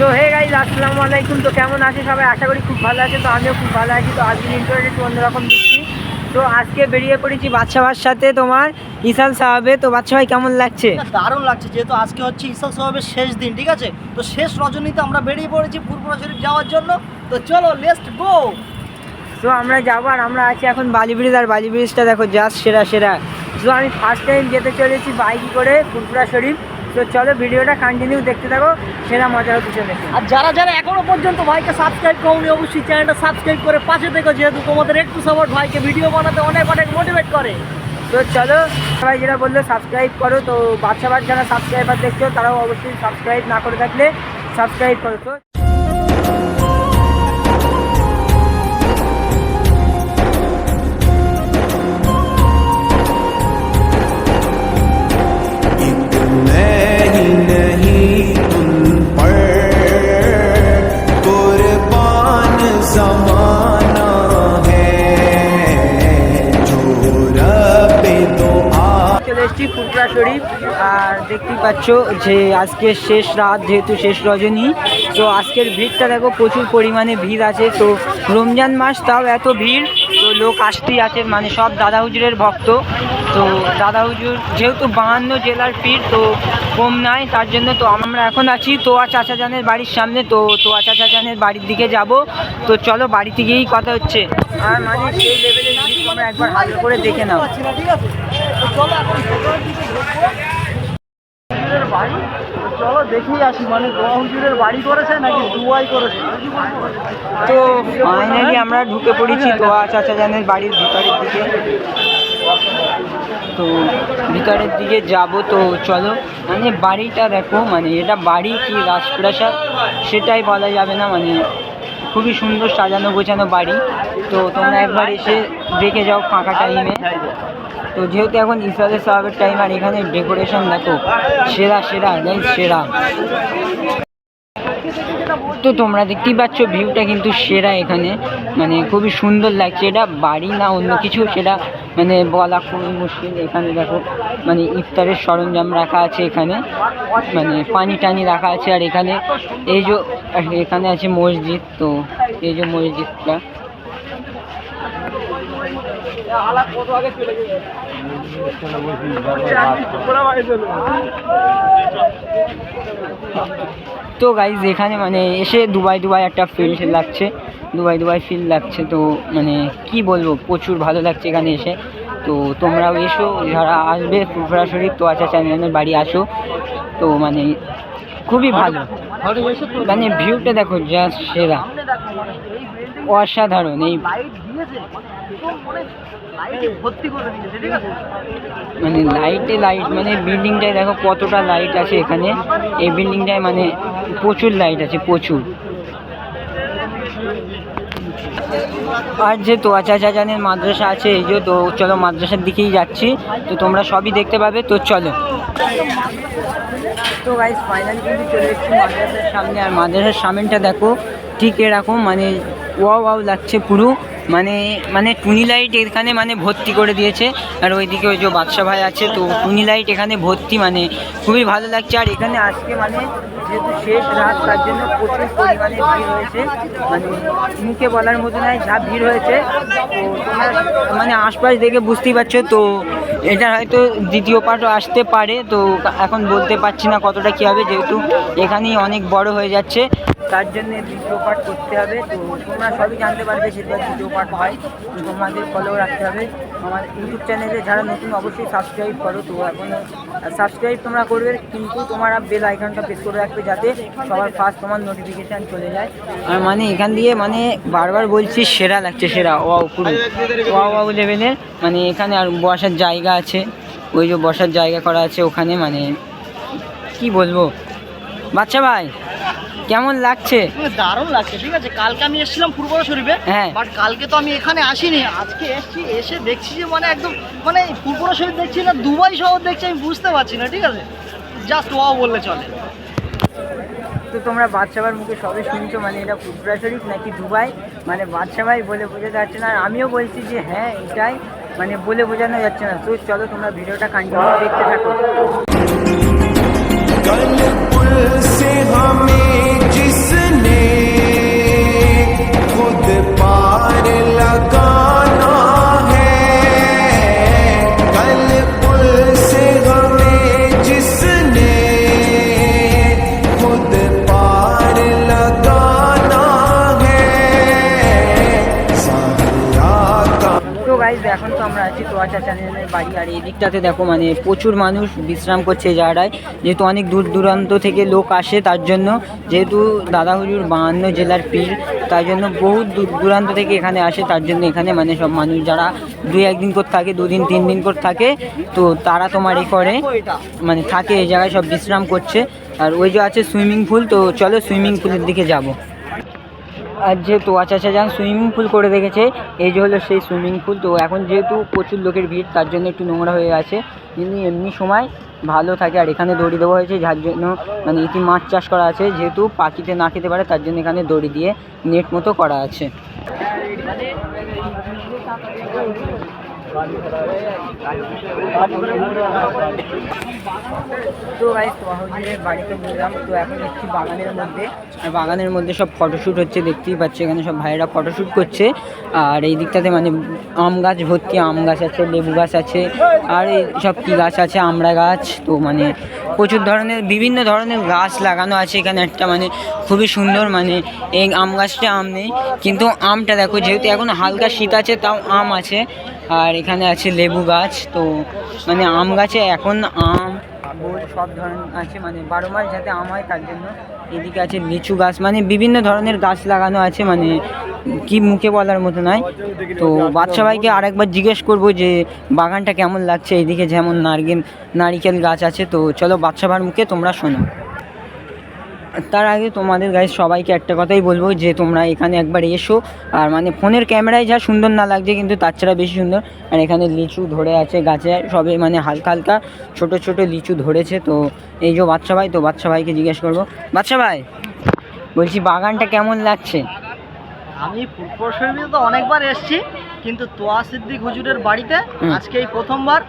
তো hey guys আসসালামু আলাইকুম। তো কেমন আছে সবাই? আশা করি খুব ভালো আছে। তো আমিও খুব ভালো আছি। তো আজকে ইন্টারনেট একটু অন্যরকম দিচ্ছি। তো আজকে বেরিয়ে পড়েছি বাচ্চা ভাইয়ের সাথে তোমার ইসাল সাহাবে। তো বাচ্চা ভাই কেমন লাগছে? দারুণ লাগছে। যেহেতু আজকে হচ্ছে ইসাল সাহেবের শেষ দিন ঠিক আছে? তো শেষ রজনীতে আমরা বেরিয়ে পড়েছি ফুরফুরা শরীফ যাওয়ার জন্য। তো চলো লেস্ট গো তো আমরা যাব আর আমরা আছি এখন বালি ব্রিজ আর বালি ব্রিজটা দেখো জাস্ট সেরা সেরা। তো আমি ফার্স্ট টাইম যেতে চলেছি বাইক করে ফুরফুরা শরীফ। তো চলো ভিডিওটা কন্টিনিউ দেখতে থাকো সেরা মজা হতে চলেছে আর যারা যারা এখনও পর্যন্ত ভাইকে সাবস্ক্রাইব করনি অবশ্যই চ্যানেলটা সাবস্ক্রাইব করে পাশে দেখো যেহেতু তোমাদের একটু সাপোর্ট ভাইকে ভিডিও বানাতে অনেক অনেক মোটিভেট করে। তো চলো সবাই যেটা বলল সাবস্ক্রাইব করো। তো বাচ্চা বাচ্চারা যারা সাবস্ক্রাইবার দেখছ তারাও অবশ্যই সাবস্ক্রাইব না করে থাকলে সাবস্ক্রাইব করো। তো শরীফ, আর দেখতেই পাচ্ছ যে আজকে শেষ রাত, যেহেতু শেষ রজনী, তো আজকের ভিড়টা দেখো প্রচুর পরিমাণে ভিড় আছে। তো রমজান মাস তাও এত ভিড়, তো লোক আসতেই আছে মানে সব দাদা হুজুরের ভক্ত। তো দাদা হুজুর যেহেতু বাহান্ন জেলার পীর, তো কম নাই, তার জন্য তো আমরা এখন আছি তোয়া চাচা জানের বাড়ির সামনে। তো তোয়া চাচা জানের বাড়ির দিকে যাব। তো চলো বাড়িতে গিয়েই কথা হচ্ছে। আর মানে সেই লেভেলের ভিড় একবার হাজার করে দেখে নাও। মানে তো ফাইনালি আমরা ঢুকে পড়েছি তোয়া চাচা জানের বাড়ির ভিতরের দিকে। তো ভিতরের দিকে যাব, তো চলো। মানে বাড়িটা দেখো মানে এটা বাড়ি কি রাজপ্রাসাদ, সেটাই বলা যাবে না মানে খুবই সুন্দর সাজানো গোছানো বাড়ি। তো তোমরা একবার এসে দেখে যাও ফাঁকা টাইমে তো যেহেতু এখন ইসরায়েল সাহাবের টাইম আর এখানে ডেকোরেশন দেখো, সেরা সেরা সেরা। তো তোমরা দেখতেই পাচ্ছ ভিউটা কিন্তু সেরা এখানে। মানে খুবই সুন্দর লাগছে। এটা বাড়ি না অন্য কিছু, সেটা মানে বলা খুবই মুশকিল। এখানে দেখো মানে ইফতারের সরঞ্জাম রাখা আছে এখানে। মানে পানি টানি রাখা আছে আর এখানে। এই যে, এখানে আছে মসজিদ, তো এই যে মসজিদটা। তো গাইজ এখানে মানে এসে দুবাই দুবাই একটা ফিল্ড লাগছে। দুবাই দুবাই ফিল্ড লাগছে, তো মানে কি বলব, প্রচুর ভালো লাগছে এখানে এসে। তো তোমরাও এসো, যারা আসবে ফুরফুরা শরীফ তো আচ্ছা চ্যানেলের বাড়ি আসো। তো মানে খুবই ভালো। মানে ভিউটা দেখো জাস্ট সেরা। অসাধারণ, এই মানে লাইটে মানে লাইটে মানে বিল্ডিংটায় দেখো কতটা লাইট আছে এখানে। এই বিল্ডিংটায় মানে প্রচুর লাইট আছে, প্রচুর। আর যে তোয়া চাচা জানের মাদ্রাসা আছে, এই যে তো চলো মাদ্রাসার দিকেই যাচ্ছি। তো তোমরা সবই দেখতে পাবে, তো চলো। তো গাইজ ফাইনালি কিন্তু চলে এসেছি মাদ্রাসার সামনে। আর মাদ্রাসার সামনেটা দেখো, ঠিক এরকম মানে ওয়াও ওয়াও লাগছে পুরো। মানে মানে টুনি লাইট এখানে মানে ভর্তি করে দিয়েছে। আর ওইদিকে ওই যে বাদশা ভাই আছে, তো টুনি লাইট এখানে ভর্তি মানে খুবই ভালো লাগছে। আর এখানে আজকে মানে যেহেতু শেষ রাত, তার জন্য প্রচুর পরিমাণে ভিড় হয়েছে। মানে মুখে বলার মতো নয় যা ভিড় হয়েছে। তো মানে আশপাশ দেখে বুঝতেই পারছ, তো এটা হয়তো দ্বিতীয় পার্টও আসতে পারে। তো এখন বলতে পারছি না কতটা কী হবে, যেহেতু এখানেই অনেক বড় হয়ে যাচ্ছে। তার জন্য দ্বিতীয় পাঠ করতে হবে। তো তোমরা সবই জানতে পারবে সেটা দ্বিতীয় পার্ট হয়। তো তোমাদের ফলো রাখতে হবে। আমার ইউটিউব চ্যানেলে যারা নতুন অবশ্যই সাবস্ক্রাইব করো। তো এখন সাবস্ক্রাইব তোমরা করবে, কিন্তু তোমরা বেল আইকনটা প্রেস করে রাখবে যাতে সবার ফার্স্ট তোমার নোটিফিকেশান চলে যায়। আর মানে এখান দিয়ে মানে বারবার বলছি, সেরা লাগছে, সেরা। ওয়াও, পুরো। ওয়াও ওয়াও লেভেলের মানে এখানে আর বসার জায়গা আছে। ওই যে বসার জায়গা করা আছে ওখানে মানে কি বলব? বাচ্চা ভাই! কেমন লাগছে? মানে দারুণ লাগছে ঠিক আছে? কালকে আমি এসেছিলাম ফুরফুরা শরীফে হ্যাঁ। বাট কালকে তো আমি এখানে আসিনি। আজকে এসেছি এসে দেখছি যে মানে একদম মানে ফুরফুরা শরীফ দেখছি না দুবাই শহর দেখছি আমি বুঝতে পারছি না ঠিক আছে? জাস্ট ওয়াও বললে চলে। তো তোমরা বাদশাবার মুখে সবে শুনছো মানে এটা ফুটবল শরীফ নাকি দুবাই? মানে বাদশা ভাই বলে বোঝাতে যাচ্ছে না আর আমিও বলছি যে হ্যাঁ এটাই মানে বলে বোঝানো যাচ্ছে না। তো চলো তোমরা ভিডিওটা কন্টিনিউ দেখতে থাকো। তোয়াচা চ্যানেলের বাড়ি। আর এই দিকটাতে দেখো মানে প্রচুর মানুষ বিশ্রাম করছে জায়গাটায়। যেহেতু অনেক দূর দূরান্ত থেকে লোক আসে, তার জন্য যেহেতু দাদা হুজুর বাহান্ন জেলার পীর তাই জন্য বহু দূর দূরান্ত থেকে এখানে আসে, তার জন্য এখানে মানে সব মানুষ যারা দুই একদিন করে থাকে, দুদিন, তিন দিন করে থাকে, তো তারা তোমার এই করে। মানে থাকে এই জায়গায়, সব বিশ্রাম করছে। আর ওই যে আছে সুইমিং পুল, তো চলো সুইমিং পুলের দিকে যাব। আর যেহেতু আচ্ছা আচ্ছা যান সুইমিং পুল করে রেখেছে, এই যে হলো সেই সুইমিং পুল তো এখন যেহেতু প্রচুর লোকের ভিড়, তার জন্য একটু নোংরা হয়ে আছে। কিন্তু এমনি সময় ভালো থাকে, আর এখানে দড়ি দেওয়া হয়েছে, যার জন্য মানে ইতি মাছ চাষ করা আছে, যেহেতু পাখিতে না খেতে পারে, তার জন্য এখানে দড়ি দিয়ে নেট মতো করা আছে। তো বাড়িতে বললাম, তো এখন বাগানের মধ্যে। বাগানের মধ্যে সব ফটোশ্যুট হচ্ছে, দেখতেই পাচ্ছি এখানে সব ভাইয়েরা ফটোশ্যুট করছে। আর এই দিকটাতে মানে আম গাছ ভর্তি, আম গাছ আছে, লেবু গাছ আছে, আর এই সব কী গাছ আছে আমড়া গাছ। তো মানে প্রচুর ধরনের, বিভিন্ন ধরনের গাছ লাগানো আছে এখানে একটা মানে খুবই সুন্দর মানে এই আম গাছটা আম নেই। কিন্তু আমটা দেখো, যেহেতু এখন হালকা শীত আছে, তাও আম আছে। আর এখানে আছে লেবু গাছ, তো মানে আম গাছে এখন আম সব ধরনের আছে মানে বারো মাস যাতে আম হয় তার জন্য এদিকে আছে লিচু গাছ মানে বিভিন্ন ধরনের গাছ লাগানো আছে মানে কি মুখে বলার মতো নয়। তো বাচ্চা ভাইকে আরেকবার জিজ্ঞেস করব যে বাগানটা কেমন লাগছে, এদিকে যেমন নারকেল নারিকেল গাছ আছে, তো চলো বাচ্চা ভাইয়ের মুখে তোমরা শোনো। তার আগে তোমাদের গায়ে সবাইকে একটা কথাই বলব যে তোমরা এখানে একবার এসো। আর মানে ফোনের ক্যামেরায় যা সুন্দর না লাগছে কিন্তু তার ছাড়া বেশি সুন্দর। আর এখানে লিচু ধরে আছে গাছে, সবে মানে হালকা হালকা ছোটো ছোটো লিচু ধরেছে। তো এই যে বাচ্চা ভাই তো বাচ্চা ভাইকে জিজ্ঞেস করব। বাচ্চা ভাই বলছি বাগানটা কেমন লাগছে? আমি শরীরে তো অনেকবার এসেছি কিন্তু তোয়া সিদ্দিক হুজুরের বাড়িতে। আজকে এই প্রথমবার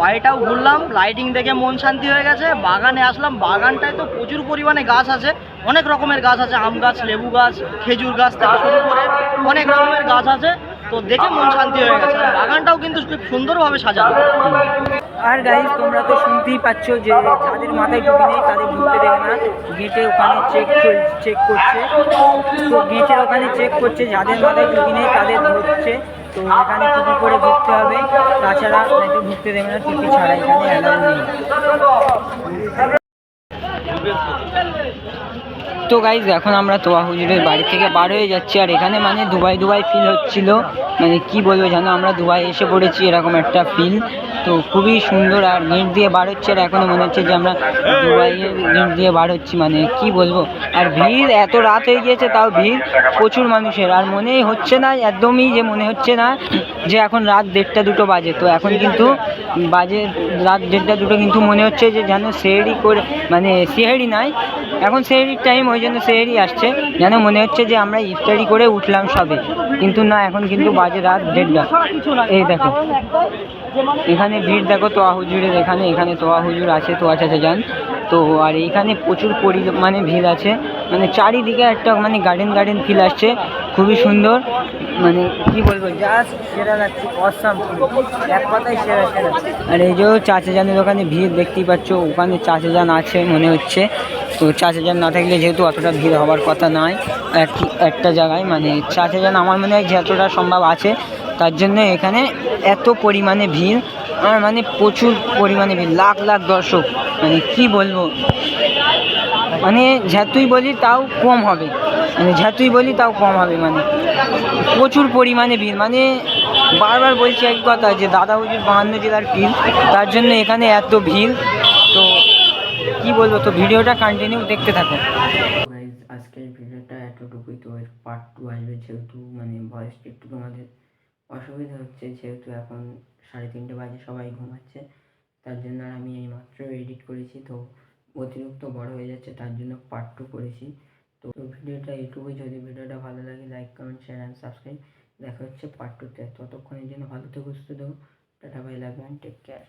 বাড়িটাও ঘুরলাম লাইটিং দেখে মন শান্তি হয়ে গেছে বাগানে আসলাম বাগানটায় তো প্রচুর পরিমাণে গাছ আছে অনেক রকমের গাছ আছে আম গাছ লেবু গাছ খেজুর গাছ থেকে শুরু করে অনেক রকমের গাছ আছে তো দেখে মন শান্তি হয়ে গেছে বাগানটাও কিন্তু খুব সুন্দরভাবে সাজানো আর গাইজ তোমরা তো শুনতেই পাচ্ছ যে যাদের মাথায় টুপি নেই, তাদের ঢুকতে দেবে না। গেটে ওখানে চেক চেক করছে। তো গেটের ওখানে চেক করছে, যাদের মাথায় টুপি নেই, তাদের ঢুকছে তো এখানে টুপি করে ঢুকতে হবে। তাছাড়া ঢুকতে দেবে না, টুপি ছাড়া এখানে অ্যালাউ নেই। তো গাইজ এখন আমরা তোয়া হুজুরের বাড়ি থেকে বার হয়ে যাচ্ছি। আর এখানে মানে দুবাই দুবাই ফিল হচ্ছিল। মানে কি বলব জানো, আমরা দুবাই এসে পড়েছি, এরকম একটা ফিল তো খুবই সুন্দর আর নেট দিয়ে বার হচ্ছে। আর এখনও মনে হচ্ছে যে আমরা দুবাইয়ের নেট দিয়ে বার হচ্ছি। মানে কি বলব? আর ভিড় এত রাত হয়ে গিয়েছে, তাও ভিড় প্রচুর মানুষের। আর মনেই হচ্ছে না, একদমই যে মনে হচ্ছে না যে এখন রাত দেড়টা দুটো বাজে। তো এখন কিন্তু বাজে রাত দেড়টা দুটো, কিন্তু মনে হচ্ছে যে যেন সেহেরি করে মানে সেহেরি নাই। এখন সেহেরির টাইম ওই জন্য সেহেরি আসছে। যেন মনে হচ্ছে যে আমরা ইফতারি করে উঠলাম সবে। কিন্তু না, এখন কিন্তু বাজে রাত দেড়টা। এই দেখো। এখানে ভিড় দেখো, তোয়া হুজুরের এখানে এখানে তোয়া হুজুর আছে, তোয়া চাচা যান। তো আর এইখানে প্রচুর পরি মানে ভিড় আছে। মানে চারিদিকে একটা মানে গার্ডেন গার্ডেন ফিল আসছে। খুবই সুন্দর। মানে কি বলব জাস্ট সেরা লাগছে অসাম এক কথায় সেরা সেরা। আর এই যে চাচা জানের ওখানে ভিড় দেখতেই পাচ্ছ ওখানে চাচা যান আছে মনে হচ্ছে। তো চাচা যান না থাকলে যেহেতু অতটা ভিড় হওয়ার কথা নয় এক- একটা জায়গায়। মানে চাচা যান আমার মনে হয় যতটা সম্ভব আছে তার জন্য এখানে এত পরিমাণে ভিড় আর মানে প্রচুর পরিমাণে ভিড় লাখ লাখ দর্শক। মানে কি বলব? মানে যতই বলি তাও কম হবে। মানে যতই বলি তাও কম হবে মানে প্রচুর পরিমাণে ভিড়। মানে বারবার বলছি এক কথা যে দাদা হুজুর বাহান্ন জেলার ভিড় তার জন্য এখানে এত ভিড়। তো কি বলব, তো ভিডিওটা কন্টিনিউ দেখতে থাকো আজকের ভিডিওটা এতটুকুই। তো পার্ট টু আসবে যেহেতু মানে ভয়েসটা একটু তোমাদের অসুবিধা হচ্ছে, যেহেতু এখন সাড়ে তিনটে বাজে, সবাই ঘুমাচ্ছে। তার জন্য আর আমি এইমাত্র এডিট করেছি, তো অতিরিক্ত বড় হয়ে যাচ্ছে, তার জন্য পার্ট টু করেছি। তো ভিডিওটা ইউটিউবে যদি ভিডিওটা ভালো লাগে like comment share and subscribe দেখা হচ্ছে পার্ট টুতে ততক্ষণের জন্য ভালো থেকে, সুস্থ দেবো tata bye love take care